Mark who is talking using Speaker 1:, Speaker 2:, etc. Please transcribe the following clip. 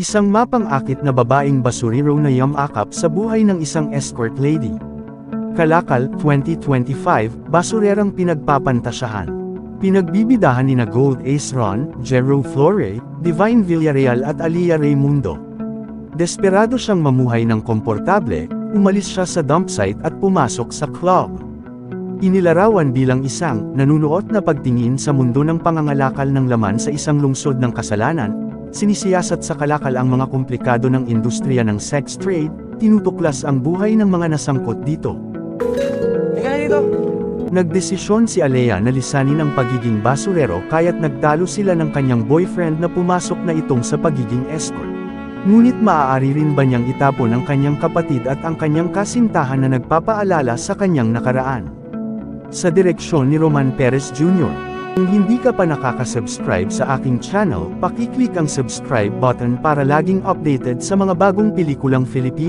Speaker 1: Isang mapang-akit na babaeng basurero na yamakap sa buhay ng isang escort lady. Kalakal, 2025, basurerang pinagpapantasyahan. Pinagbibidahan ni na Gold Ace Ron, Jero Flore, Divine Villarreal at Alia Raimundo. Desperado siyang mamuhay ng komportable, umalis siya sa dump site at pumasok sa club. Inilarawan bilang isang nanunuot na pagtingin sa mundo ng pangangalakal ng laman sa isang lungsod ng kasalanan, sinisiyasat sa kalakal ang mga komplikado ng industriya ng sex trade, tinutuklas ang buhay ng mga nasangkot dito.
Speaker 2: Dito.
Speaker 1: Nagdesisyon si Alea na lisanin ang pagiging basurero kaya't nagtalo sila ng kanyang boyfriend na pumasok na itong sa pagiging escort. Ngunit maaari rin ba niyang itapon ang kanyang kapatid at ang kanyang kasintahan na nagpapaalala sa kanyang nakaraan? Sa direksyon ni Roman Perez Jr. Kung hindi ka pa nakaka-subscribe sa aking channel, pakiclick ang subscribe button para laging updated sa mga bagong pelikulang Filipino.